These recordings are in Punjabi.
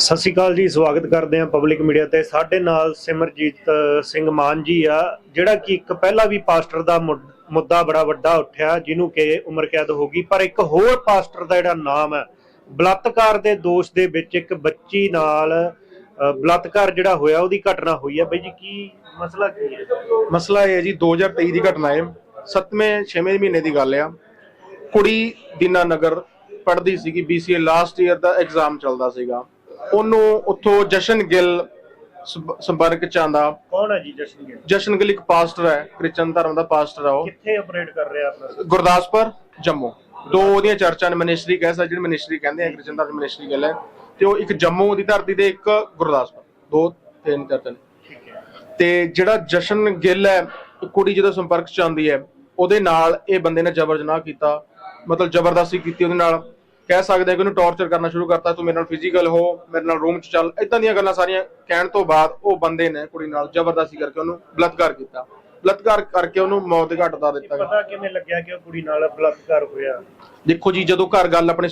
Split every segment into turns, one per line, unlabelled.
ਸਤਿ ਸ਼੍ਰੀ ਅਕਾਲ ਜੀ, ਸਵਾਗਤ ਕਰਦੇ ਹਾਂ ਪਬਲਿਕ ਮੀਡੀਆ ਤੇ। ਸਾਡੇ ਨਾਲ ਸਿਮਰਜੀਤ ਸਿੰਘ ਮਾਨ ਜੀ ਆ, ਜਿਹੜਾ ਕਿ ਇੱਕ ਪਹਿਲਾਂ ਵੀ ਪਾਸਟਰ ਦਾ ਮੁੱਦਾ ਬੜਾ ਵੱਡਾ ਉੱਠਿਆ, ਜਿਹਨੂੰ ਕਿ ਉਮਰ ਕੈਦ ਹੋ ਗਈ, ਪਰ ਇੱਕ ਹੋਰ ਪਾਸਟਰ ਦਾ ਜਿਹੜਾ ਨਾਮ ਹੈ ਬਲਾਤਕਾਰ ਦੇ ਦੋਸ਼ ਦੇ ਵਿੱਚ ਇੱਕ ਬੱਚੀ ਨਾਲ ਬਲਾਤਕਾਰ ਜਿਹੜਾ ਹੋਇਆ, ਉਹਦੀ ਘਟਨਾ ਹੋਈ ਹੈ ਬਈ ਜੀ, ਕੀ ਮਸਲਾ ਕੀ ਹੈ?
ਮਸਲਾ ਇਹ ਹੈ ਜੀ 2023 ਦੀ ਘਟਨਾ ਹੈ। 7ਵੇਂ 6ਵੇਂ ਮਹੀਨੇ ਦੀ ਗੱਲ ਆ। ਕੁੜੀ ਦੀਨਾ ਨਗਰ ਪੜ੍ਹਦੀ ਸੀਗੀ BCA ਲਾਸਟ ਈਅਰ ਦਾ ਐਗਜ਼ਾਮ ਚੱਲਦਾ ਸੀਗਾ। ਉਹਨੂੰ ਉੱਥੋਂ ਜਸ਼ਨ ਗਿੱਲ ਸੰਪ- ਸੰਪਰਕ ਚ ਆਂਦਾ
ਕੌਣ ਹੈ ਜੀ ਜਸ਼ਨ ਗਿੱਲ?
ਜਸ਼ਨ ਗਿੱਲ ਇੱਕ ਪਾਸਟਰ ਹੈ ਕ੍ਰਿਸਚਨ ਧਰਮ ਦਾ ਪਾਸਟਰ ਆ ਉਹ।
ਕਿੱਥੇ ਆਪਰੇਟ ਕਰ ਰਿਹਾ ਆਪਣਾ?
ਗੁਰਦਾਸਪੁਰ ਜੰਮੂ। ਦੋ ਉਹਦੀਆਂ ਚਰਚਾਂ ਨੇ ਮਿਨਿਸਟਰੀ ਕਹਿ ਸਕਦੇ ਜਿਹੜੀ ਮਿਨਿਸਟਰੀ ਕਹਿੰਦੇ ਆ ਕ੍ਰਿਸਚਨ ਧਰਮ ਮਿਨਿਸਟਰੀ ਗੱਲ ਹੈ। ਤੇ ਉਹ ਇੱਕ ਜੰਮੂ ਦੀ ਧਰਤੀ ਤੇ ਇੱਕ ਗੁਰਦਾਸਪੁਰ। ਦੋ ਤਿੰਨ ਚਰਚਾਂ ਨੇ ਤੇ ਜਿਹੜਾ ਜਸ਼ਨ ਗਿੱਲ ਹੈ ਕੁੜੀ ਜਦੋਂ ਸੰਪਰਕ ਚ ਆਉਂਦੀ ਹੈ ਉਹਦੇ ਨਾਲ ਇਹ ਬੰਦੇ ਨੇ ਜ਼ਬਰ ਜਨਾਹ ਕੀਤਾ। ਮਤਲਬ ਜ਼ਬਰਦਸਤੀ ਕੀਤੀ ਉਹਦੇ ਨਾਲ। ਕਹਿ ਸਕਦੇ ਆ ਕਿ ਉਹਨੂੰ ਟੌਰਚਰ ਕਰਨਾ ਸ਼ੁਰੂ ਕਰਤਾ ਤੂੰ ਮੇਰੇ ਨਾਲ ਫਿਜ਼ੀਕਲ ਹੋ ਮੇਰੇ ਨਾਲ ਰੂਮ ਚ ਚੱਲ। ਇਦਾਂ ਦੀਆਂ ਗੱਲਾਂ ਸਾਰੀਆਂ ਕਹਿਣ ਤੋਂ ਬਾਅਦ ਉਹ ਬੰਦੇ ਨੇ ਕੁੜੀ ਨਾਲ ਜ਼ਬਰਦਸਤੀ ਕਰਕੇ ਉਹਨੂੰ ਬਲਾਤਕਾਰ ਕੀਤਾ। ਬਲਾਤਕਾਰ ਕਰਕੇ ਉਹਨੂੰ ਮੌਤ ਦੇ ਘਾਟ ਉਤਾਰ ਦਿੱਤਾ
ਪਤਾ ਕਿਵੇਂ ਲੱਗਿਆ ਕਿ ਉਹ ਕੁੜੀ ਨਾਲ ਬਲਾਤਕਾਰ ਹੋਇਆ?
ਦੇਖੋ ਜੀ ਜਦੋਂ ਘਰ ਗੱਲ ਆਪਣੀ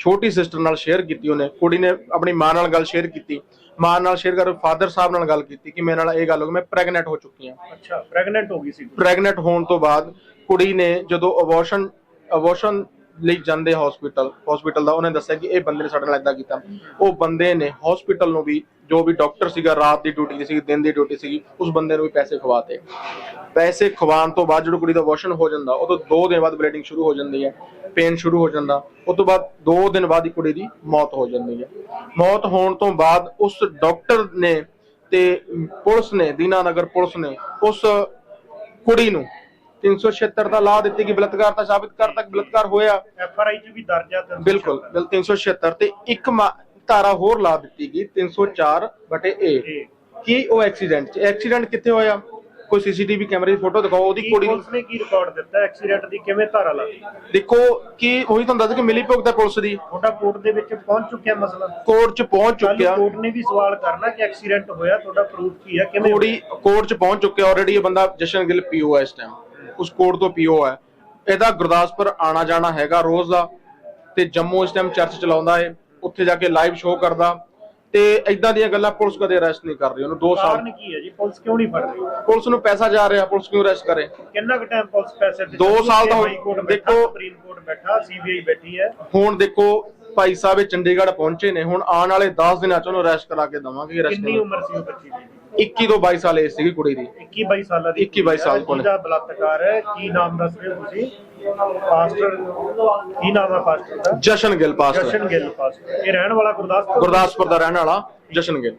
ਛੋਟੀ ਸਿਸਟਰ ਨਾਲ ਸ਼ੇਅਰ ਕੀਤੀ ਉਹਨੇ ਕੁੜੀ ਨੇ ਆਪਣੀ ਮਾਂ ਨਾਲ ਗੱਲ ਸ਼ੇਅਰ ਕੀਤੀ। ਮਾਂ ਨਾਲ ਸ਼ੇਅਰ ਕਰ ਫਾਦਰ ਸਾਹਿਬ ਨਾਲ ਗੱਲ ਕੀਤੀ ਕਿ ਮੇਰੇ ਨਾਲ ਇਹ ਗੱਲ ਹੋ ਗਈ ਮੈਂ ਪ੍ਰੈਗਨੈਂਟ ਹੋ ਚੁੱਕੀ ਹਾਂ।
ਅੱਛਾ ਪ੍ਰੈਗਨੈਂਟ ਹੋ ਗਈ ਸੀ।
ਪ੍ਰੈਗਨੈਂਟ ਹੋਣ ਤੋਂ ਬਾਅਦ ਕੁੜੀ ਨੇ ਜਦੋਂ ਅਬੋਰਸ਼ਨ ਅਬੋਰਸ਼ਨ ਲਈ ਜਾਂਦੇ ਹਸਪੀਟਲ ਹਸਪੀਟਲ ਦਾ ਉਹਨੇ ਦੱਸਿਆ ਕਿ ਇਹ ਬੰਦੇ ਨੇ ਸਾਡੇ ਨਾਲ ਇਦਾਂ ਕੀਤਾ। ਉਹ ਬੰਦੇ ਨੇ ਹਸਪੀਟਲ ਨੂੰ ਵੀ ਜੋ ਵੀ ਡਾਕਟਰ ਸੀਗਾ, ਰਾਤ ਦੀ ਡਿਊਟੀ ਸੀ ਦਿਨ ਦੀ ਡਿਊਟੀ ਸੀਗੀ, ਉਸ ਬੰਦੇ ਨੂੰ ਵੀ ਪੈਸੇ ਖਵਾਤੇ। ਪੈਸੇ ਖਵਾਉਣ ਤੋਂ ਬਾਅਦ ਜਦੋਂ ਕੁੜੀ ਦਾ ਅਬੋਰਸ਼ਨ ਹੋ ਜਾਂਦਾ, ਉਹ ਤੋਂ 2 ਦਿਨ ਬਾਅਦ ਬਲੀਡਿੰਗ ਸ਼ੁਰੂ ਹੋ ਜਾਂਦੀ ਹੈ ਪੇਨ ਸ਼ੁਰੂ ਹੋ ਜਾਂਦਾ ਉਸ ਤੋਂ ਬਾਅਦ 2 ਦਿਨ ਬਾਅਦ ਹੀ ਕੁੜੀ ਦੀ ਮੌਤ ਹੋ ਜਾਂਦੀ ਹੈ। ਮੌਤ ਹੋਣ ਤੋਂ ਬਾਅਦ ਉਸ ਡਾਕਟਰ ਨੇ ਤੇ ਪੁਲਿਸ ਨੇ, ਦੀਨਾਨਗਰ ਪੁਲਿਸ ਨੇ ਉਸ ਕੁੜੀ ਨੂੰ 376 ਦਾ ਲਾ ਦਿੱਤੀ ਕਿ ਬਲਾਤਕਾਰ ਤਾਂ ਸਾਬਿਤ ਕਰ ਤੱਕ ਬਲਾਤਕਾਰ ਹੋਇਆ।
ਐਫ ਆਰ ਆਈ ਚ ਵੀ ਦਰਜ ਆ
ਬਿਲਕੁਲ। ਬਿਲ 376 ਤੇ ਇੱਕ ਧਾਰਾ ਹੋਰ ਲਾ ਦਿੱਤੀ ਗਈ 304 ਬਟੇ ਏ। ਕੀ ਉਹ ਐਕਸੀਡੈਂਟ ਚ ਐਕਸੀਡੈਂਟ ਕਿੱਥੇ ਹੋਇਆ? ਕੋਈ ਸੀਸੀਟੀਵੀ ਕੈਮਰੇ ਦੀ ਫੋਟੋ ਦਿਖਾਓ ਉਹਦੀ ਕੁੜੀ
ਪੁਲਿਸ ਨੇ ਕੀ ਰਿਕਾਰਡ ਦਿੱਤਾ ਐਕਸੀਡੈਂਟ ਦੀ ਕਿਵੇਂ ਧਾਰਾ ਲਾਈ
ਦੇਖੋ ਕੀ ਉਹੀ ਤੁਹਾਨੂੰ ਦੱਸ ਕਿ ਮਿਲੀ ਭੁਗਤ ਹੈ ਪੁਲਿਸ ਦੀ।
ਤੁਹਾਡਾ ਕੋਰਟ ਦੇ ਵਿੱਚ ਪਹੁੰਚ ਚੁੱਕਿਆ ਮਸਲਾ?
ਕੋਰਟ ਚ ਪਹੁੰਚ ਚੁੱਕਿਆ।
ਕੋਰਟ ਨੇ ਵੀ ਸਵਾਲ ਕਰਨਾ ਕਿ ਐਕਸੀਡੈਂਟ ਹੋਇਆ ਤੁਹਾਡਾ ਪ੍ਰੂਫ ਕੀ ਹੈ ਕਿਵੇਂ
ਕੁੜੀ ਕੋਰਟ ਚ ਪਹੁੰਚ ਚੁੱਕਿਆ ਆਲਰੇਡੀ ਇਹ ਬੰਦਾ ਜਸ਼ਨ ਗਿੱਲ ਪੀਓ ਹੈ ਇਸ ਟਾਈਮ ਉਸ ਕੋਰਟ ਤੋਂ ਪੀਓ ਹੈ। ਇਹਦਾ ਗੁਰਦਾਸਪੁਰ ਆਣਾ ਜਾਣਾ ਹੈਗਾ ਰੋਜ਼ ਦਾ ਤੇ ਜੰਮੂ ਇਸ ਟਾਈਮ ਚਰਚ ਚਲਾਉਂਦਾ ਹੈ ਉੱਥੇ ਜਾ ਕੇ ਲਾਈਵ ਸ਼ੋਅ ਕਰਦਾ। ਤੇ ਇਦਾਂ ਦੀਆਂ ਗੱਲਾਂ ਪੁਲਿਸ ਕਦੇ ਅਰੈਸਟ ਨਹੀਂ ਕਰ ਰਹੀ ਉਹਨੂੰ 2 ਸਾਲ
ਕਾਰਨ ਕੀ ਹੈ ਜੀ? ਪੁਲਿਸ ਕਿਉਂ ਨਹੀਂ ਫੜ ਰਹੀ?
ਪੁਲਿਸ ਨੂੰ ਪੈਸਾ ਜਾ ਰਿਹਾ ਪੁਲਿਸ ਕਿਉਂ ਅਰੈਸਟ ਕਰੇ?
ਕਿੰਨਾ ਕੁ ਟਾਈਮ ਪੁਲਿਸ ਪੈਸੇ ਦੇ
ਦੋ ਸਾਲ ਦਾ ਦੇਖੋ-
ਸੁਪਰੀਮ ਕੋਰਟ ਬੈਠਾ ਸੀਬੀਆਈ ਬੈਠੀ ਹੈ।
ਹੁਣ ਦੇਖੋ ਭਾਈ ਸਾਹਿਬ ਇਹ ਚੰਡੀਗੜ੍ਹ ਪਹੁੰਚੇ ਨੇ ਹੁਣ ਆਉਣ ਵਾਲੇ 10 ਦਿਨਾਂ ਚ ਉਹਨੂੰ ਅਰੈਸਟ ਕਰਾ ਕੇ ਦਵਾਂਗੇ
ਕਿੰਨੀ ਉਮਰ ਸੀ ਉਹ ਬੱਚੀ ਦੀ?
21 ਤੋਂ 22 ਸਾਲ ਏਜ ਸੀਗੀ ਕੁੜੀ ਦੀ।
21 22 ਸਾਲਾਂ ਦੀ
21 22 ਸਾਲ ਕੋਲ।
ਜਿਹਦਾ ਬਲਾਤਕਾਰ ਹੈ? ਕੀ ਨਾਮ ਦੱਸ ਰਹੇ ਹੋ ਤੁਸੀਂ? ਪਾਸਟਰ ਕੀ ਨਾਮ ਹੈ ਪਾਸਟਰ ਦਾ?
ਜਸ਼ਨ ਗਿੱਲ ਪਾਸਟਰ
ਜਸ਼ਨ ਗਿੱਲ ਪਾਸਟਰ ਇਹ ਰਹਿਣ ਵਾਲਾ ਗੁਰਦਾਸਪੁਰ?
ਗੁਰਦਾਸਪੁਰ ਦਾ ਰਹਿਣ ਵਾਲਾ ਜਸ਼ਨ ਗਿੱਲ।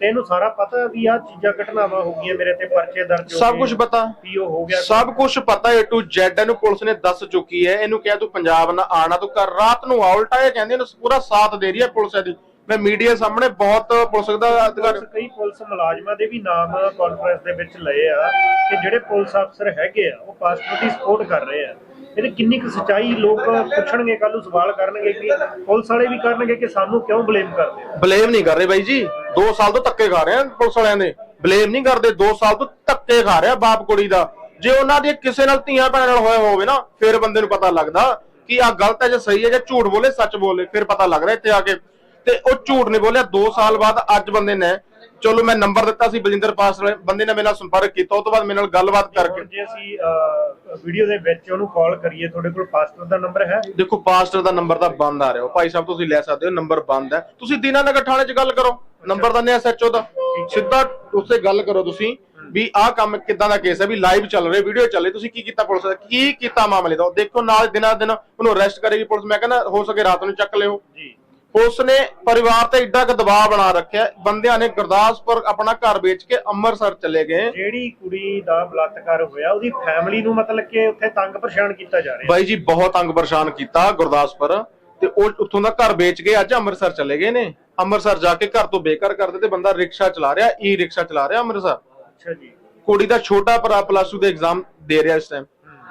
ਤੇ ਇਹਨੂੰ ਸਾਰਾ ਪਤਾ ਵੀ ਆ ਚੀਜ਼ਾਂ ਘਟਨਾਵਾਂ ਹੋ ਗਈਆਂ ਮੇਰੇ ਤੇ ਪਰਚੇ ਦਰਜ ਹੋ
ਸਭ ਕੁਝ ਪਤਾ।
ਪੀਓ ਹੋ ਗਿਆ।
ਸਭ ਕੁਝ ਪਤਾ ਏ ਟੂ ਜ਼ੈਡ ਇਹਨੂੰ ਪੁਲਿਸ ਨੇ ਦੱਸ ਚੁੱਕੀ ਹੈ। ਇਹਨੂੰ ਕਿਹਾ ਤੂੰ ਪੰਜਾਬ ਨਾ ਆਣਾ ਤੂੰ ਕਰ ਰਾਤ ਨੂੰ ਆ ਉਲਟਾ ਇਹ ਕਹਿੰਦੇ ਇਹਨੂੰ ਪੂਰਾ ਸਾਥ ਦੇ ਰਹੀ ਹੈ ਪੁਲਿਸ ਇਹਦੀ। ਮੈਂ ਮੀਡੀਆ ਸਾਹਮਣੇ ਬਹੁਤ ਪੁਲਿਸ ਦਾ ਅਧਿਕਾਰ
ਪੁਲਿਸ ਕਈ ਪੁਲਿਸ ਮੁਲਾਜ਼ਮਾਂ ਦੇ ਵੀ ਨਾਮ ਕਾਨਫਰੰਸ ਦੇ ਵਿੱਚ ਲਏ ਆ ਕਿ ਜਿਹੜੇ ਪੁਲਿਸ ਅਫਸਰ ਹੈਗੇ ਆ ਉਹ ਪਾਸਪੋਰਟ ਦੀ ਸਪੋਰਟ ਕਰ ਰਹੇ ਆ। ਇਹਦੇ ਕਿੰਨੀ ਕੁ ਸਚਾਈ ਲੋਕ ਪੁੱਛਣਗੇ ਕੱਲ ਨੂੰ ਸਵਾਲ ਕਰਨਗੇ ਕਿ ਪੁਲਿਸ ਵਾਲੇ ਵੀ ਕਰਨਗੇ ਕਿ ਸਾਨੂੰ ਕਿਉਂ ਬਲੇਮ ਕਰਦੇ ਹੋ
ਬਲੇਮ ਨਹੀਂ ਕਰ ਰਹੇ ਬਾਈ ਜੀ। 2 ਸਾਲ ਤੋਂ ਧੱਕੇ ਖਾ ਰਹੇ ਆ ਪੁਲਿਸ ਵਾਲਿਆਂ ਦੇ। ਬਲੇਮ ਨਹੀਂ ਕਰਦੇ। 2 ਸਾਲ ਤੋਂ ਧੱਕੇ ਖਾ ਰਿਹਾ ਬਾਪ ਕੁੜੀ ਦਾ। ਜੇ ਉਹਨਾਂ ਦੀ ਕਿਸੇ ਨਾਲ ਧੀਆਂ ਭੈਣਾਂ ਨਾਲ ਹੋਇਆ ਹੋਵੇ ਨਾ ਫਿਰ ਬੰਦੇ ਨੂੰ ਪਤਾ ਲੱਗਦਾ ਕਿ ਆ ਗਲਤ ਹੈ ਜਾਂ ਸਹੀ ਹੈ ਜਾਂ ਝੂਠ ਬੋਲੇ ਸੱਚ ਬੋਲੇ ਫਿਰ ਪਤਾ ਲੱਗਦਾ ਇੱਥੇ ਆ ਕੇ। ਤੇ ਉਹ ਝੂਠ ਨਹੀਂ ਬੋਲਿਆ। 2 ਸਾਲ ਬਾਅਦ ਅੱਜ ਬੰਦੇ ਨੇ ਚਲੋ ਮੈਂ ਨੰਬਰ ਦਿੱਤਾ ਸੀ ਬਲਜਿੰਦਰ ਪਾਸ ਬੰਦੇ ਨੇ ਮੇਰੇ ਨਾਲ ਸੰਪਰਕ ਕੀਤਾ ਉਸ ਤੋਂ ਬਾਅਦ ਮੇਰੇ ਨਾਲ ਗੱਲਬਾਤ ਕਰਕੇ।
ਜੇ ਅਸੀਂ ਵੀਡੀਓ ਦੇ ਵਿੱਚ ਉਹਨੂੰ ਕਾਲ ਕਰੀਏ ਤੁਹਾਡੇ ਕੋਲ ਪਾਸਪੋਰਟ ਦਾ ਨੰਬਰ ਹੈ?
ਦੇਖੋ ਪਾਸਟਰ ਦਾ ਨੰਬਰ ਤਾਂ ਬੰਦ ਆ ਰਿਹਾ। ਭਾਈ ਸਾਹਿਬ ਤੁਸੀਂ ਲੈ ਸਕਦੇ ਹੋ ਨੰਬਰ ਬੰਦ ਹੈ। ਤੁਸੀਂ ਦੀਨਾਨਗਰ ਥਾਣੇ 'ਚ ਗੱਲ ਕਰੋ। ਨੰਬਰ ਦੰਨੇ ਐਸਐਚਓ ਦਾ। ਸਿੱਧਾ ਉਸੇ ਗੱਲ ਕਰੋ ਤੁਸੀਂ ਵੀ ਆਹ ਕੰਮ ਕਿੱਦਾਂ ਦਾ ਕੇਸ ਹੈ ਵੀ ਲਾਈਵ ਚੱਲ ਰਿਹਾ ਵੀਡੀਓ ਚੱਲ ਰਹੀ। ਤੁਸੀਂ ਕੀ ਕੀਤਾ ਪੁਲਿਸ ਦਾ? ਕੀ ਕੀਤਾ ਮਾਮਲੇ ਦਾ? ਦੇਖੋ ਨਾਲ ਦਿਨਾਂ ਦਿਨ ਉਹਨੂੰ ਅਰੈਸਟ ਕਰੇਗੀ ਪੁਲਿਸ। ਮੈਂ ਕਹਿੰਦਾ ਹੋ ਸਕੇ ਰਾਤ ਨੂੰ ਚੱਕ ਲਿਓ।
ਜੀ।
ਪੁਲਿਸ ਨੇ ਪਰਿਵਾਰ ਤੇ ਏਡਾ ਕੁ ਦਬਾਅ ਬਣਾ ਰੱਖਿਆ। ਬੰਦਿਆਂ ਨੇ ਗੁਰਦਾਸਪੁਰ ਆਪਣਾ ਘਰ ਵੇਚ ਕੇ ਅੰਮ੍ਰਿਤਸਰ ਚਲੇ ਗਏ।
ਜਿਹੜੀ ਕੁੜੀ ਦਾ ਬਲਾਤਕਾਰ ਹੋਇਆ ਉਹਦੀ ਫੈਮਿਲੀ ਨੂੰ ਮਤਲਬ ਕਿ ਉੱਥੇ ਤੰਗ ਪਰੇਸ਼ਾਨ ਕੀਤਾ ਜਾ ਰਿਹਾ।
ਬਾਈ ਜੀ ਬਹੁਤ ਤੰਗ ਪਰੇਸ਼ਾਨ ਕੀਤਾ ਗੁਰਦਾਸਪੁਰ। ਤੇ ਉਹ ਉੱਥੋਂ ਦਾ ਘਰ ਵੇਚ ਕੇ ਅੱਜ ਅੰਮ੍ਰਿਤਸਰ ਚਲੇ ਗਏ ਨੇ। ਅੰਮ੍ਰਿਤਸਰ ਜਾ ਕੇ ਘਰ ਤੋਂ ਬੇਕਾਰ ਕਰਦੇ ਤੇ ਬੰਦਾ ਰਿਕਸ਼ਾ ਚਲਾ ਰਿਹਾ ਈ ਰਿਕਸ਼ਾ ਚਲਾ ਰਿਹਾ ਅੰਮ੍ਰਿਤਸਰ।
ਅੱਛਾ ਜੀ।
ਕੁੜੀ ਦਾ ਛੋਟਾ ਭਰਾ ਪਲੱਸ 2 ਦੇ ਐਗਜ਼ਾਮ ਦੇ ਰਿਹਾ ਇਸ ਟਾਈਮ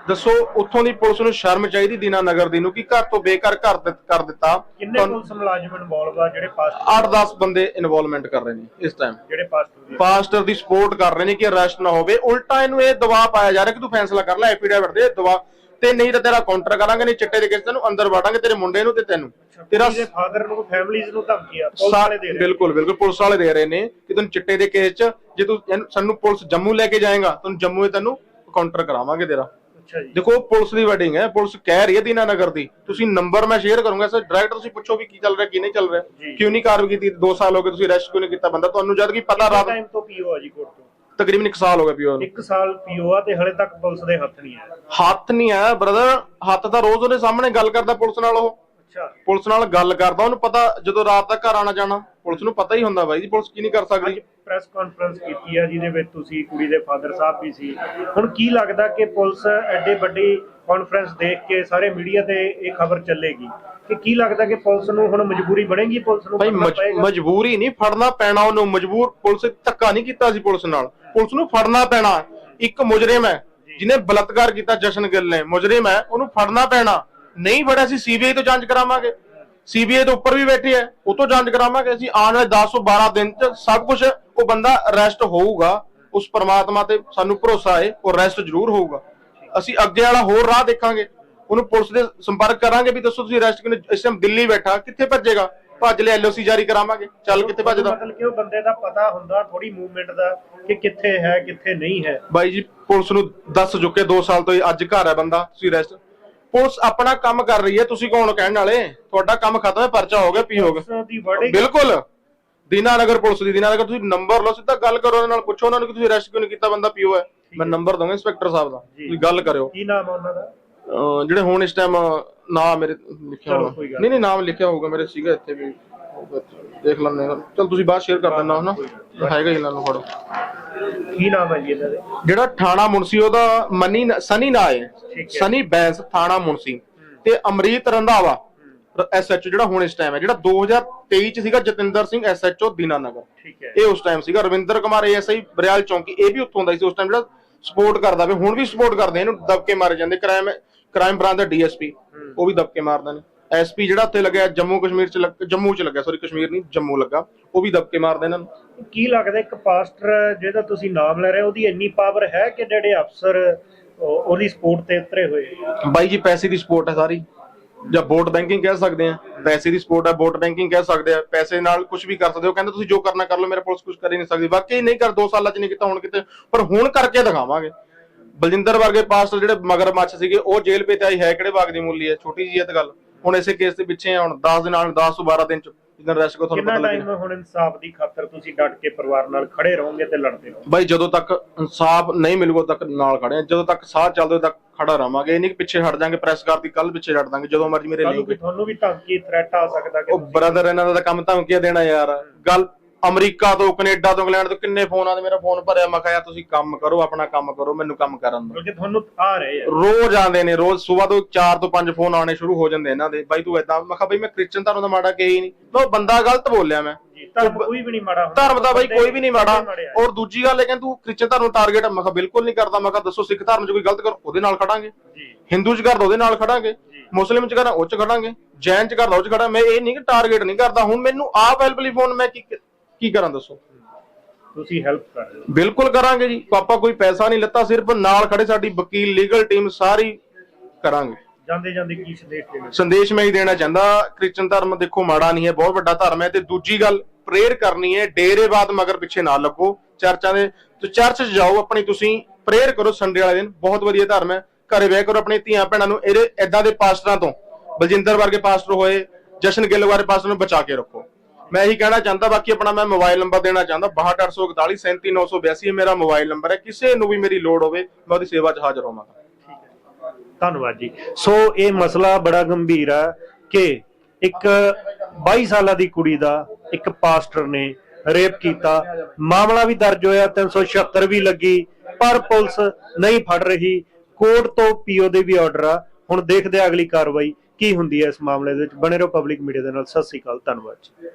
ਦੱਸੋ ਉੱਥੋਂ ਦੀ ਪੁਲਿਸ ਨੂੰ ਸ਼ਰਮ ਚਾਹੀਦੀ ਦੀਨਾ ਨਗਰ ਦੀ ਨੂੰ ਕਿ ਘਰ ਤੋਂ ਬੇਕਾਰ ਘਰ ਦਿੱਤ- ਕਰ ਦਿੱਤਾ।
ਕਿੰਨੇ ਪੁਲਿਸ ਮੁਲਾਜ਼ਮ ਇਨਵੋਲਵ ਆ ਜਿਹੜੇ ਪਾਸਟਰ
8-10 ਬੰਦੇ ਇਨਵੋਲਵਮੈਂਟ ਕਰ ਰਹੇ ਨੇ ਇਸ ਟਾਈਮ
ਜਿਹੜੇ ਪਾਸਟਰ ਦੀ।
ਪਾਸਟਰ ਦੀ ਸਪੋਰਟ ਕਰ ਰਹੇ ਨੇ ਕਿ ਅਰੈਸਟ ਨਾ ਹੋਵੇ। ਉਲਟਾ ਇਹਨੂੰ ਇਹ ਦਬਾਅ ਪਾਇਆ ਜਾ ਰਿਹਾ ਕਿ ਤੂੰ ਫੈਸਲਾ ਕਰ ਲੈ ਐਫੀਡੇਵਿਟ ਦੇ ਦਬਾਅ। ਤੇ ਨਹੀਂ ਤਾਂ ਤੇਰਾ ਕਾਊਂਟਰ ਕਰਾਂਗੇ ਨਹੀਂ ਚਿੱਟੇ ਦੇ ਕੇਸ ਤੈਨੂੰ ਅੰਦਰ ਵਾੜਾਂਗੇ ਤੇਰੇ ਮੁੰਡੇ ਨੂੰ ਤੇ ਤੈਨੂੰ। ਤੇਰਾ
ਦੇ ਫਾਦਰ ਨੂੰ ਫੈਮਿਲੀਜ਼ ਨੂੰ ਧਮਕੀ ਆ ਪੁਲਿਸ ਵਾਲੇ ਦੇ ਰਹੇ
ਬਿਲਕੁਲ ਬਿਲਕੁਲ ਪੁਲਿਸ ਵਾਲੇ ਦੇ ਰਹੇ ਨੇ ਕਿ ਤੈਨੂੰ ਚਿੱਟੇ ਦੇ ਕੇਸ 'ਚ ਜੇ ਤੂੰ ਇਹਨੂੰ- ਸਾਨੂੰ ਪੁਲਿਸ ਜੰਮੂ ਲੈ ਕੇ ਜਾਏਗਾ ਤੈਨੂੰ ਜੰਮੂ 'ਚ ਤੈਨੂੰ ਕਾਊਂਟਰ ਕਰਾਵਾਂਗੇ ਤੇਰਾ।
ਅੱਛਾ ਜੀ।
ਦੇਖੋ ਪੁਲਿਸ ਦੀ ਵੈਡਿੰਗ ਹੈ ਪੁਲਿਸ ਕਹਿ ਰਹੀ ਹੈ ਦੀਨਾ ਨਗਰ ਦੀ। ਤੁਸੀਂ ਨੰਬਰ ਮੈਂ ਸ਼ੇਅਰ ਕਰੂੰਗਾ ਸਰ ਡਾਇਰੈਕਟ ਤੁਸੀਂ ਪੁੱਛੋ ਵੀ ਕੀ ਚੱਲ ਰਿਹਾ ਕੀ ਨਹੀਂ ਚੱਲ ਰਿਹਾ। ਕਿਉਂ ਨਹੀਂ ਕਾਰਵਾਈ ਕੀਤੀ 2 ਸਾਲ ਹੋ ਗਏ ਤੁਸੀਂ ਅਰੈਸਟ ਕਿਉਂ ਨਹੀਂ ਕੀਤਾ ਬੰਦਾ? ਤੁਹਾਨੂੰ ਜਦ ਕਿ ਪਹਿਲਾਂ ਰਾਤ
ਟਾਈਮ ਤੋਂ ਪੀਓ ਆ ਜੀ ਕੋਰਟ ਤੋਂ?
ਤਕਰੀਬਨ 1 ਸਾਲ ਹੋ ਗਿਆ ਪੀਓ ਨੂੰ।
ਇੱਕ ਸਾਲ ਪੀਓ ਆ ਤੇ ਹਲੇ ਤੱਕ ਪੁਲਿਸ ਦੇ ਹੱਥ ਨਹੀਂ ਆਇਆ।
ਹੱਥ ਨਹੀਂ ਆਇਆ ਬ੍ਰਦਰ ਹੱਥ ਤਾਂ ਰੋਜ਼ ਉਹਦੇ ਸਾਹਮਣੇ ਗੱਲ ਕਰਦਾ ਪੁਲਿਸ ਨਾਲ ਉਹ। ਪੁਲਿਸ ਨਾਲ ਗੱਲ ਕਰਦਾ ਉਹਨੂੰ ਪਤਾ ਜਦੋਂ ਰਾਤ ਦਾ ਘਰ ਆਣਾ ਜਾਣਾ ਪੁਲਿਸ ਨੂੰ ਪਤਾ ਹੀ ਹੁੰਦਾ ਬਾਈ ਜੀ ਪੁਲਿਸ ਕੀ ਨਹੀਂ ਕਰ ਸਕਦੀ।
ਪ੍ਰੈਸ ਕਾਨਫਰੰਸ ਕੀਤੀ ਆ ਜਿਹਦੇ ਵਿੱਚ ਤੁਸੀਂ ਕੁੜੀ ਦੇ ਫਾਦਰ ਸਾਹਿਬ ਵੀ ਸੀ। ਹੁਣ ਕੀ ਲੱਗਦਾ ਕਿ ਪੁਲਿਸ ਐਡੇ ਵੱਡੀ ਕਾਨਫਰੰਸ ਦੇਖ ਕੇ ਸਾਰੇ ਮੀਡੀਆ ਤੇ ਇਹ ਖਬਰ ਚੱਲੇਗੀ? ਕਿ ਕੀ ਲੱਗਦਾ ਕਿ ਪੁਲਿਸ ਨੂੰ ਹੁਣ ਮਜਬੂਰੀ ਬਣੇਗੀ ਪੁਲਿਸ ਨੂੰ
ਭਾਈ
ਫੜਨਾ
ਮਜ-
ਪਏਗਾ?
ਮਜਬੂਰੀ ਨਹੀਂ ਫੜਨਾ ਪੈਣਾ ਉਹਨੂੰ ਮਜਬੂਰ ਪੁਲਿਸ ਧੱਕਾ ਨਹੀਂ ਕੀਤਾ ਸੀ ਪੁਲਿਸ ਨਾਲ। ਪੁਲਿਸ ਨੂੰ ਫੜਨਾ ਪੈਣਾ ਇੱਕ ਮੁਜਰਮ ਹੈ ਜਿਹਨੇ ਬਲਾਤਕਾਰ ਕੀਤਾ ਜਸ਼ਨ ਗਿੱਲ ਨੇ ਮੁਜਰਮ ਹੈ ਉਹਨੂੰ ਫੜਨਾ ਪੈਣਾ। ਨਹੀਂ ਫੜਿਆ ਸੀ ਸੀਬੀਆਈ ਤੋਂ ਜਾਂਚ ਕਰਾਵਾਂਗੇ। ਸੀਬੀਆਈ ਤੋਂ ਉੱਪਰ ਵੀ ਬੈਠੀ ਹੈ ਉਹ ਤੋਂ ਜਾਂਚ ਕਰਾਵਾਂਗੇ। ਅਸੀਂ ਆਉਣ ਵਾਲੇ 10 ਤੋਂ 12 ਦਿਨ ਚ ਸਭ ਕੁਝ ਉਹ ਬੰਦਾ ਅਰੈਸਟ ਹੋਊਗਾ ਉਸ ਪਰਮਾਤਮਾ ਤੇ ਸਾਨੂੰ ਭਰੋਸਾ ਹੈ ਉਹ ਅਰੈਸਟ ਜ਼ਰੂਰ ਹੋਊਗਾ। ਅਸੀਂ ਅੱਗੇ ਵਾਲਾ ਹੋਰ ਰਾਹ ਦੇਖਾਂਗੇ। ਉਹਨੂੰ ਪੁਲਿਸ ਦੇ ਸੰਪਰਕ ਕਰਾਂਗੇ ਵੀ ਦੱਸੋ ਤੁਸੀਂ ਅਰੈਸਟ ਕਿਉਂ ਇਸ ਟਾਈਮ ਦਿੱਲੀ ਬੈਠਾ ਕਿੱਥੇ ਭੱਜੇਗਾ? ਭੱਜ ਲੈ ਐਲਓਸੀ ਜਾਰੀ ਕਰਾਵਾਂਗੇ ਚੱਲ ਕਿੱਥੇ ਭੱਜਦਾ?
ਮਤਲਬ ਕਿ ਉਹ ਬੰਦੇ ਦਾ ਪਤਾ ਹੁੰਦਾ ਥੋੜੀ ਮੂਵਮੈਂਟ ਦਾ ਕਿ ਕਿੱਥੇ ਹੈ ਕਿੱਥੇ ਨਹੀਂ ਹੈ।
ਬਾਈ ਜੀ ਪੁਲਿਸ ਨੂੰ ਦੱਸ ਚੁੱਕੇ 2 ਸਾਲ ਤੋਂ ਅੱਜ ਘਰ ਹੈ ਬੰਦਾ ਤੁਸੀਂ ਅਰੈਸਟ ਪੁਲਿਸ ਆਪਣਾ ਕੰਮ ਕਰ ਰਹੀ ਹੈ ਤੁਸੀਂ ਕੌਣ ਕਹਿਣ ਵਾਲੇ? ਤੁਹਾਡਾ ਕੰਮ ਖਤਮ ਹੈ ਪਰਚਾ ਹੋ ਗਿਆ ਪੀ ਹੋ ਗਿਆ। ਬਿਲਕੁਲ। ਦੀਨਾਨਗਰ ਪੁਲਿਸ ਦੀ ਦੀਨਾਨਗਰ ਤੁਸੀਂ ਨੰਬਰ ਲਓ ਸਿੱਧਾ ਗੱਲ ਕਰੋ ਉਹਨਾਂ ਨਾਲ ਪੁੱਛੋ ਉਹਨਾਂ ਨੂੰ ਕਿ ਤੁਸੀਂ ਅਰੈਸਟ ਕਿਉਂ ਨਹੀਂ ਕੀਤਾ ਬੰਦਾ ਪੀਓ ਹੈ। ਮੈਂ ਨੰਬਰ ਦਵਾਂਗਾ ਇੰਸਪੈਕਟਰ ਸਾਹਿਬ ਦਾ। ਤੁਸੀਂ ਗੱਲ ਕਰਿਓ।
ਕੀ ਨਾਮ ਆ ਉਹਨਾਂ ਦਾ?
ਜਿਹੜੇ ਹੁਣ ਇਸ ਟਾਈਮ ਨਾਮ ਮੇਰੇ ਲਿਖਿਆ ਹੋਣਾ। ਨਹੀਂ ਨਹੀਂ। ਨਾਮ ਲਿਖਿਆ ਹੋਊਗਾ ਮੇਰੇ ਸੀਗਾ ਇੱਥੇ ਵੀ। ਦੇਖ ਲੈਂਦੇ ਹਾਂ। ਚਲ ਤੁਸੀਂ ਬਾਅਦ ਸ਼ੇਅਰ ਕਰ ਦੇਣਾ ਹਨਾ। ਹੈਗਾ ਹੀ ਇਹਨਾਂ ਨੂੰ ਫੜੋ।
ਕੀ ਨਾਮ ਹੈ ਜੀ ਇਹਨਾਂ ਦੇ?
ਜਿਹੜਾ ਥਾਣਾ ਮੁਨਸੀ ਉਹਦਾ ਮਨੀ ਨ- ਸਨੀ ਨਾ ਹੈ।
ਠੀਕ ਹੈ।
ਸਨੀ ਬੈਂਸ ਥਾਣਾ ਮੁਨਸੀ। ਤੇ ਅਮਰੀਤ ਰੰਧਾਵਾ ਐਸਐਚਓ ਜਿਹੜਾ ਹੁਣ ਇਸ ਟਾਈਮ ਹੈ। ਜਿਹੜਾ 2023 ਚ ਸੀਗਾ ਜਤਿੰਦਰ ਸਿੰਘ ਐਸਐਚਓ ਦੀਨਾਨਗਰ।
ਠੀਕ ਹੈ।
ਇਹ ਉਸ ਟਾਈਮ ਸੀਗਾ। ਰਵਿੰਦਰ ਕੁਮਾਰ ਏਐਸਆਈ ਬਰਿਆਲ ਚੌਂਕੀ ਇਹ ਵੀ ਉੱਥੋਂ ਦਾ ਸੀ। ਉਸ ਟਾਈਮ ਜਿਹੜਾ ਸਪੋਰਟ ਕਰਦਾ ਵੀ ਹੁਣ ਵੀ ਸਪੋਰਟ ਕਰਦੇ ਆ, ਇਹਨੂੰ ਦਬਕੇ ਮਾਰੇ ਜਾਂਦੇ। ਕ੍ਰਾਈਮ ਕ੍ਰਾਈਮ ਬ੍ਰਾਂਚ ਦਾ ਡੀਐਸਪੀ ਉਹ ਵੀ ਦਬਕੇ ਮਾਰਦੇ ਨੇ। ਐਸਪੀ ਜਿਹੜਾ ਉੱਥੇ ਲੱਗਿਆ ਜੰਮੂ ਕਸ਼ਮੀਰ ਚ ਲੱਗ- ਜੰਮੂ ਚ ਲੱਗਿਆ ਸੌਰੀ ਕਸ਼ਮੀਰ ਨਹੀਂ ਜੰਮੂ ਲੱਗਾ। ਉਹ ਵੀ ਦਬਕੇ ਮਾਰਦੇ ਇਹਨਾਂ ਨੂੰ।
ਕੀ ਲੱਗਦਾ ਇੱਕ ਪਾਸਟਰ ਜਿਹਦਾ ਤੁਸੀਂ ਨਾਮ ਲੈ ਰਹੇ ਹੋ ਉਹਦੀ ਇੰਨੀ ਪਾਵਰ ਹੈ ਕਿ ਜਿਹੜੇ ਅਫਸਰ ਉਹ- ਉਹਦੀ ਸਪੋਰਟ ਤੇ ਉਤਰੇ ਹੋਏ?
ਬਾਈ ਜੀ ਪੈਸੇ ਦੀ ਸਪੋਰਟ ਹੈ ਸਾਰੀ। ਜਾਂ ਵੋਟ ਬੈਂਕਿੰਗ ਕਹਿ ਸਕਦੇ ਆ। ਪੈਸੇ ਦੀ ਸਪੋਰਟ ਹੈ ਵੋਟ ਬੈਂਕਿੰਗ ਕਹਿ ਸਕਦੇ ਆ। ਪੈਸੇ ਨਾਲ ਕੁਝ ਵੀ ਕਰ ਸਕਦੇ ਹੋ ਕਹਿੰਦੇ ਤੁਸੀਂ ਜੋ ਕਰਨਾ ਕਰ ਲਓ ਮੇਰੇ ਪੁਲਿਸ ਕੁਝ ਕਰ ਹੀ ਨਹੀਂ ਸਕਦੀ। ਵਾਕਈ ਨਹੀਂ ਕਰ 2 ਸਾਲਾਂ ਚ ਨਹੀਂ ਕੀਤਾ ਹੁਣ ਕਿਤੇ ਪਰ ਹੁਣ ਕਰਕੇ ਦਿਖਾਵਾਂਗੇ। ਬਲਜਿੰਦਰ ਵਰਗੇ ਪਾਸਟਰ ਜਿਹੜੇ ਮਗਰ ਮੱਛ ਸੀਗੇ ਉਹ ਜੇਲ੍ਹ ਪੇ ਤੇ ਆਈ ਹੈ ਕਿਹੜੇ ਬਾਗ ਦੀ ਮੂਲੀ ਹੈ? ਛੋਟੀ ਜੀ ਹੈ ਤੇ ਗੱਲ। ਹੁਣ ਇਸੇ ਕੇਸ ਦੇ ਪਿੱਛੇ ਹੁਣ 10 ਦੇ ਨਾਲ 10 ਤੋਂ 12 ਦਿਨ ਚ ਜਿੱਦਣ ਰੈਸਟ ਕੋ ਤੁਹਾਨੂੰ
ਕਿੰਨਾ
ਪਤਾ
ਟਾਈਮ
ਲੱਗੇਗਾ
ਹੁਣ ਇਨਸਾਫ ਦੀ ਖਾਤਰ ਤੁਸੀਂ ਡਟ ਕੇ ਪਰਿਵਾਰ ਨਾਲ ਖੜੇ ਰਹੋਗੇ ਤੇ ਲੜਦੇ ਰਹੋਗੇ?
ਬਾਈ ਜਦੋਂ ਤੱਕ ਇਨਸਾਫ ਨਹੀਂ ਮਿਲੂਗਾ ਤੱਕ ਨਾਲ ਖੜੇ ਆ ਜਦੋਂ ਤੱਕ ਸਾਹ ਚੱਲਦੇ ਤੱਕ ਖੜਾ ਰਵਾਂਗੇ ਇਹ ਨਹੀਂ ਕਿ ਪਿੱਛੇ ਹਟ ਜਾਾਂਗੇ ਪ੍ਰੈਸ ਕਰਦੀ ਕੱਲ ਪਿੱਛੇ ਹਟ ਦਾਂਗੇ। ਜਦੋਂ ਮਰਜ਼ੀ ਮੇਰੇ ਲਈ
ਨੂੰ ਵੀ ਤੁਹਾਨੂੰ ਵੀ ਧਮਕੀ ਥ੍ਰੈਟ ਆ ਸਕਦਾ ਕਿ
ਉਹ ਬ੍ਰਦਰ ਇਹਨਾਂ ਦਾ ਤਾਂ ਕੰਮ ਧਮਕੀਆਂ ਦੇਣਾ ਯਾਰ। ਗੱਲ ਅਮਰੀਕਾ ਤੋਂ ਕੈਨੇਡਾ ਤੋਂ ਇੰਗਲੈਂਡ ਤੋਂ ਕਿੰਨੇ ਫੋਨ ਆਦੇ ਮੇਰਾ ਫੋਨ ਭਰਿਆ ਮੈਂ ਕਿਹਾ ਯਾਰ ਤੁਸੀਂ ਕੰਮ ਕਰੋ ਆਪਣਾ ਕੰਮ ਕਰੋ ਮੈਨੂੰ ਕੰਮ ਕਰਨ ਦਿਓ।
ਕਿਉਂਕਿ ਤੁਹਾਨੂੰ ਆ ਰਹੇ ਆ।
ਰੋਜ਼ ਆਉਂਦੇ ਨੇ ਰੋਜ਼ ਸਵੇਰ ਤੋਂ 4 ਤੋਂ 5 ਫੋਨ ਆਉਣੇ ਸ਼ੁਰੂ ਹੋ ਜਾਂਦੇ ਇਹਨਾਂ ਦੇ। ਬਾਈ ਤੂੰ ਏਦਾਂ ਮੈਂ ਕਿਹਾ ਬਾਈ ਮੈਂ ਕ੍ਰਿਸਚਨ ਧਰਮ ਦਾ ਮਾੜਾ ਕਹੀ ਨਹੀਂ। ਮੈਂ ਉਹ ਬੰਦਾ ਗਲਤ ਬੋਲਿਆ ਮੈਂ।
ਧਰਮ ਕੋਈ ਵੀ ਨਹੀਂ ਮਾੜਾ
ਧਰਮ ਦਾ ਬਾਈ ਕੋਈ ਵੀ ਨਹੀਂ ਮਾੜਾ। ਔਰ ਦੂਜੀ ਗੱਲ ਇਹ ਕਹਿੰਦਾ ਤੂੰ ਕ੍ਰਿਸਚਨ ਧਰਮ ਨੂੰ ਟਾਰਗੇਟ ਮੈਂ ਕਿਹਾ ਬਿਲਕੁਲ ਨਹੀਂ ਕਰਦਾ। ਮੈਂ ਕਿਹਾ ਦੱਸੋ ਸਿੱਖ ਧਰਮ 'ਚ ਕੋਈ ਗਲਤ ਕਰ ਉਹਦੇ ਨਾਲ ਖੜਾਂਗੇ।
ਜੀ।
ਹਿੰਦੂ 'ਚ ਕਰਦਾ ਉਹਦੇ ਨਾਲ ਖੜਾਂਗੇ। ਮੁਸਲਿਮ 'ਚ ਕਰਦਾ ਉਹ 'ਚ ਖੜਾਂਗੇ। ਜੈਨ 'ਚ ਕਰਦਾ ਉਹ 'ਚ ਖੜਾ ਮੈਂ ਇਹ ਨਹੀਂ ਕਿ ਟਾਰਗੇਟ ਨਹੀਂ ਕਰਦਾ। ਹੁਣ ਮੈਨੂੰ ਆਹ ਅਵੇਲੇਬਲ ਫੋਨ ਮੈਂ ਕੀ ਕੀ ਕਰਾਂ ਦੱਸੋ?
ਤੁਸੀਂ ਹੈਲਪ ਕਰ ਰਹੇ ਹੋ।
ਬਿਲਕੁਲ ਕਰਾਂਗੇ ਜੀ। ਆਪਾਂ ਕੋਈ ਪੈਸਾ ਨਹੀਂ ਲੱਤਾ ਸਿਰਫ ਨਾਲ ਖੜੇ ਸਾਡੀ ਵਕੀਲ ਲੀਗਲ ਟੀਮ ਸਾਰੀ ਕਰਾਂਗੇ।
ਜਾਂਦੇ ਜਾਂਦੇ ਕੀ ਸੰਦੇਸ਼ ਦੇਣਾ?
ਸੰਦੇਸ਼ ਮੈਂ ਹੀ ਦੇਣਾ ਚਾਹੁੰਦਾ ਕ੍ਰਿਸਚਨ ਧਰਮ ਦੇਖੋ ਮਾੜਾ ਨਹੀਂ ਹੈ ਬਹੁਤ ਵੱਡਾ ਧਰਮ ਹੈ ਤੇ ਦੂਜੀ ਗੱਲ ਪ੍ਰੇਅਰ ਕਰਨੀ ਹੈ ਡੇਰੇਵਾਦ ਮਗਰ ਪਿੱਛੇ ਨਾ ਲੱਗੋ। ਚਰਚਾਂ ਦੇ ਤੇ ਚਰਚ 'ਚ ਜਾਓ ਆਪਣੀ ਤੁਸੀਂ ਪ੍ਰੇਅਰ ਕਰੋ ਸੰਡੇ ਵਾਲੇ ਦਿਨ ਬਹੁਤ ਵਧੀਆ ਧਰਮ ਹੈ। ਘਰੇ ਬਹਿ ਕਰੋ ਆਪਣੀ ਧੀਆਂ ਭੈਣਾਂ ਨੂੰ ਇਹਦੇ ਐਦਾਂ ਦੇ ਪਾਸਟਰਾਂ ਤੋਂ ਬਲਜਿੰਦਰ ਵਰਗੇ ਪਾਸਟਰ ਹੋਏ ਜਸ਼ਨ ਗਿੱਲ ਵਰਗੇ ਪਾਸਟਰ ਨੂੰ ਬਚਾ ਕੇ ਰੱਖੋ। ਮੈਂ ਇਹੀ ਕਹਿਣਾ ਚਾਹੁੰਦਾ, ਬਾਕੀ ਆਪਣਾ ਮੈਂ ਮੋਬਾਈਲ ਨੰਬਰ ਦੇਣਾ ਚਾਹੁੰਦਾ 62841 37982 ਇਹ ਮੇਰਾ ਮੋਬਾਈਲ ਨੰਬਰ ਹੈ। ਕਿਸੇ ਨੂੰ ਵੀ ਮੇਰੀ ਲੋੜ ਹੋਵੇ, ਮੈਂ ਉਹਦੀ ਸੇਵਾ 'ਚ ਹਾਜ਼ਰ ਹੋਵਾਂਗਾ।
ਧੰਨਵਾਦ ਜੀ। ਸੋ ਇਹ ਮਸਲਾ ਬੜਾ ਗੰਭੀਰ ਆ ਕਿ ਇੱਕ 22 ਸਾਲਾਂ ਦੀ ਕੁੜੀ ਦਾ ਇੱਕ ਪਾਸਟਰ ਨੇ ਰੇਪ ਕੀਤਾ। ਮਾਮਲਾ ਵੀ ਦਰਜ ਹੋਇਆ 376 ਵੀ ਲੱਗੀ, ਪਰ ਪੁਲਿਸ ਨਹੀਂ ਫੜ ਰਹੀ। ਕੋਰਟ ਤੋਂ ਪੀਓ ਦੇ ਵੀ ਆਰਡਰ ਆ। ਹੁਣ ਦੇਖਦੇ ਆ ਅਗਲੀ ਕਾਰਵਾਈ। ਕੀ ਹੁੰਦੀ ਹੈ ਇਸ ਮਾਮਲੇ ਦੇ ਵਿੱਚ? ਬਣੇ ਰਹੋ ਪਬਲਿਕ ਮੀਡੀਆ ਦੇ ਨਾਲ। ਸਤਿ ਸ੍ਰੀ ਅਕਾਲ, ਧੰਨਵਾਦ ਜੀ।